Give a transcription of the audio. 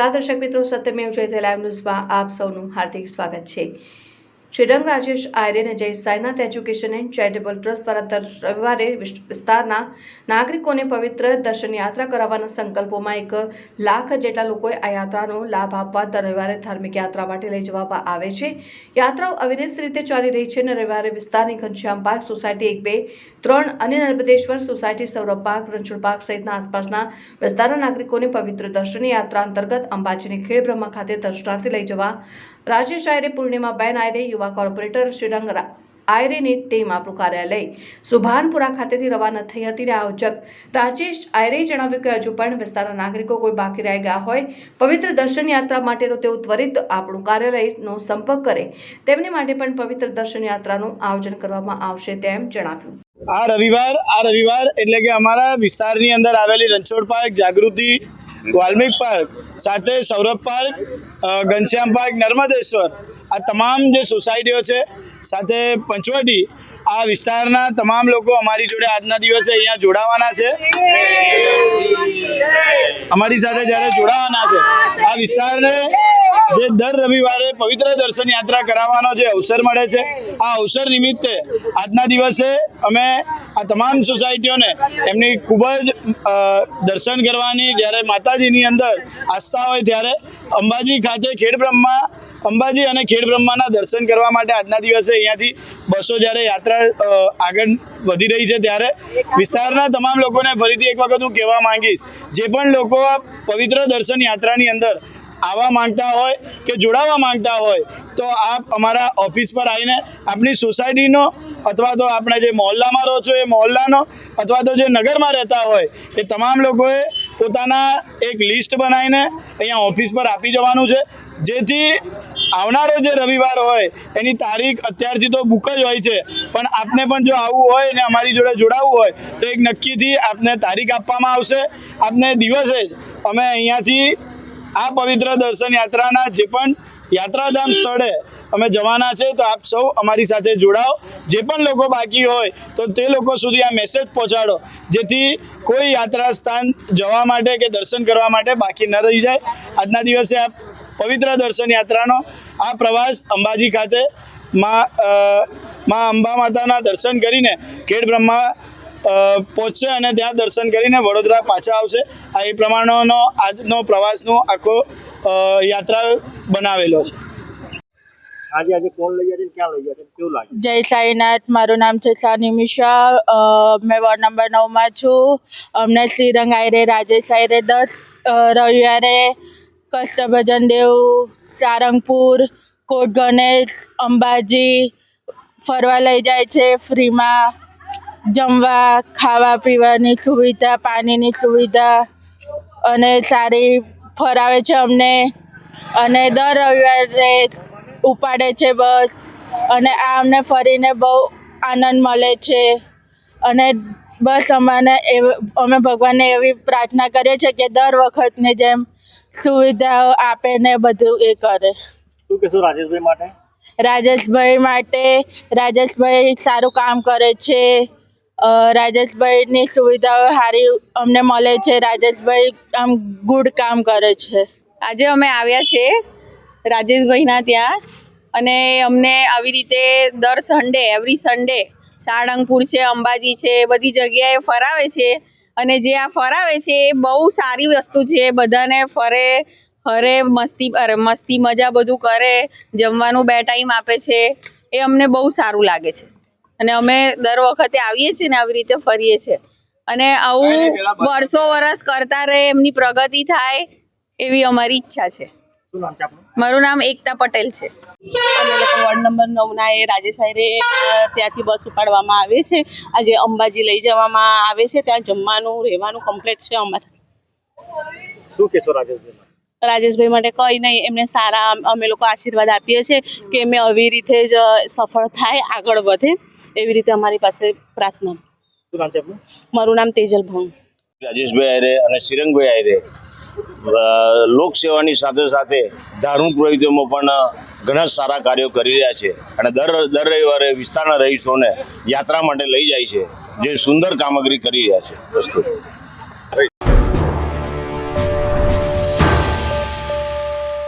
નમસ્કાર દર્શક મિત્રો. સત્યમેવ જયતે લાઈવ ન્યૂઝમાં આપ સૌનું હાર્દિક સ્વાગત છે. શ્રીરંગ રાજેશ, આયરે અને Jay Sainath education and charitable trust દ્વારા દર રવિવારે વિસ્તારના નાગરિકોને પવિત્ર દર્શન યાત્રા કરાવવાના સંકલ્પોમાં એક લાખ જેટલા લોકોએ આ યાત્રાનો લાભ આપવા દર રવિવારે ધાર્મિક યાત્રા માટે લઈ જવામાં આવે છે. યાત્રાઓ અવિરત રીતે ચાલી રહી છે અને રવિવારે વિસ્તારની ઘનશ્યામ પાર્ક સોસાયટી એક બે ત્રણ અને Narmadeshwar society, Saurabh park, Ranchhod park સહિતના આસપાસના વિસ્તારના નાગરિકોને પવિત્ર દર્શન યાત્રા અંતર્ગત અંબાજીની ખેડબ્રહ્મા ખાતે દર્શનાર્થે લઈ જવા રાજેશ આયરે પૂર્ણિમાબેન આયરે યુવા કોર્પોરેટર શ્રીરંગ આયરેની ટીમ આપણું કાર્યાલય સુભાનપુરા ખાતેથી રવાના થઈ હતી. અને આયોજક રાજેશ આયરેએ જણાવ્યું કે હજુ પણ વિસ્તારના નાગરિકો કોઈ બાકી રહી ગયા હોય પવિત્ર દર્શન યાત્રા માટે તો તેઓ ત્વરિત આપણું કાર્યાલયનો સંપર્ક કરે. તેમની માટે પણ પવિત્ર દર્શન યાત્રાનું આયોજન કરવામાં આવશે તેમ જણાવ્યું. આ રવિવાર આ રવિવાર એટલે કે અમારા વિસ્તારની અંદર આવેલી રણછોડ પાર્ક જાગૃતિ વાલ્મિક પાર્ક, સાથે સૌરભ પાર્ક ઘનશ્યામ પાર્ક, નર્મદેશ્વર. આ તમામ જે સોસાયટીઓ છે, સાથે પંચવટી, આ વિસ્તારના તમામ લોકો અમારી જોડે આજના દિવસે અહીંયા જોડાવાના છે. અમારી સાથે જ્યારે જોડાવાના છે, આ વિસ્તારને જે દર રવિવારે પવિત્ર દર્શન યાત્રા કરાવવાનો જે અવસર મળે છે, આ અવસર નિમિત્તે આજના દિવસે અમે આ તમામ સોસાયટીઓને એમની ખૂબ જ દર્શન કરવાની, જ્યારે માતાજીની અંદર આસ્થા હોય ત્યારે અંબાજી ખાતે ખેડ બ્રહ્મા, અંબાજી અને ખેડ બ્રહ્માના દર્શન કરવા માટે આજના દિવસે અહીંયાથી બસો જ્યારે યાત્રા આગળ વધી રહી છે ત્યારે વિસ્તારના તમામ લોકોને ફરીથી એક વખત હું કહેવા માંગીશ, જે પણ લોકો પવિત્ર દર્શન યાત્રાની અંદર આવવા માંગતા હોય કે જોડાવા માંગતા હોય, તો આપ અમારા ઓફિસ પર આવીને આપની સોસાયટીનો અથવા તો આપણે જે મહોલ્લામાં રહો છો એ મહોલ્લાનો અથવા તો જે નગરમાં રહેતા હોય, એ તમામ લોકોએ પોતાના એક લિસ્ટ બનાવીને અહીંયા ઓફિસ પર આપી જવાનું છે. જેથી આવનારો જે રવિવાર હોય, એની તારીખ અત્યારથી તો બુક જ હોય છે. પણ આપને પણ જો આવવું હોય ને અમારી જોડે જોડાવવું હોય, તો એક નક્કીથી આપને તારીખ આપવામાં આવશે. આપને દિવસે જ અમે અહીંયાથી આ પવિત્ર દર્શન યાત્રાના જે પણ યાત્રાધામ સ્થળે અમે જવાના છે, તો આપ સૌ અમારી સાથે જોડાઓ. જે પણ લોકો બાકી હોય, તો તે લોકો સુધી આ મેસેજ પહોંચાડો. જેથી કોઈ યાત્રા સ્થાન જવા માટે કે દર્શન કરવા માટે બાકી ન રહી જાય. આજના દિવસે આ પવિત્ર દર્શન યાત્રાનો આ પ્રવાસ અંબાજી ખાતે માં અંબા માતાના દર્શન કરીને ખેડ બ્રહ્મા પહોંચશે અને ત્યાં દર્શન કરીને વડોદરા પાછા આવશે. આ એ પ્રમાણેનો આજનો પ્રવાસનો આખો યાત્રા બનાવેલો છે. આજે આજે કોણ લઈ ગયા ક્યાં લઈ ગયા કેવું લાગે? જય સાઈનાથ મારું નામ છે સાની મિશ્રા. મેં વોર્ડ નંબર નવમાં છું. અમને શ્રીરંગ આયરે રાજેશ આયરે દસ રવિવારે કષ્ટભજન દેવ સારંગપુર કોટ ગણેશ અંબાજી ફરવા લઈ જાય છે ફ્રીમાં. જમવા ખાવા પીવાની સુવિધા પાણીની સુવિધા અને સારી ફરાવે છે અમને. અને દર રવિવારે ઉપાડે છે બસ. અને આ અમને ફરીને બહુ આનંદ મળે છે. અને બસ અમને એવ અમે ભગવાનને એવી પ્રાર્થના કરીએ છીએ કે દર વખતની જેમ સુવિધાઓ આપે ને બધું એ કરે. શું કહેશો રાજેશભાઈ માટે? રાજેશભાઈ માટે રાજેશભાઈ સારું કામ કરે છે. રાજેશભાઈની સુવિધાઓ સારી અમને મળે છે. રાજેશભાઈ આમ ગુડ કામ કરે છે. આજે અમે આવ્યા છે રાજેશભાઈના ત્યાં અને અમને આવી રીતે દર સન્ડે એવરી સન્ડે સાળંગપુર છે, અંબાજી છે, બધી જગ્યાએ ફરાવે છે અને જે આ ફરાવે છે એ બહુ સારી વસ્તુ છે. બધાને ફરે ફરે, મસ્તી, અરે મસ્તી મજા બધું કરે, જમવાનું બે ટાઈમ આપે છે. એ અમને બહુ સારું લાગે છે. અને અમે દર વખતે આવીએ છીએ ને આવી રીતે ફરીએ છીએ. અને આવું વર્ષો વર્ષ કરતા રહે એમની પ્રગતિ થાય એવી અમારી ઈચ્છા છે. મારું નામ એકતા પટેલ છે. અમે લોકો વોર્ડ નંબર નવના એ રાજેસાઈરે ત્યાંથી બસ ઉપાડવામાં આવે છે. આજે અંબાજી લઈ જવામાં આવે છે. ત્યાં જમવાનું રહેવાનું કમ્પ્લીટ છે અમારે. શું કહેશો રાજેશભાઈ? રાજેશભાઈ માટે કંઈ નહીં એમને સારા અમે લોકો આશીર્વાદ આપીએ છીએ કે એમને આવી રીતે જ સફળ થાય આગળ વધે એવી રીતે અમારી પાસે પ્રાર્થના. મારું નામ તેજલ ભંગ. રાજેશભાઈ આયરે અને શ્રીરંગભાઈ આયરે. લોકસેવાની સાથે સાથે ધાર્મિક પ્રવૃત્તિઓમાં પણ ઘણા સારા કાર્યો કરી રહ્યા છે. અને દર દર રવિવારે વિસ્તારના રહીશોને યાત્રા માટે લઈ જાય છે. જે સુંદર કામગીરી કરી રહ્યા છે. પ્રસ્તુત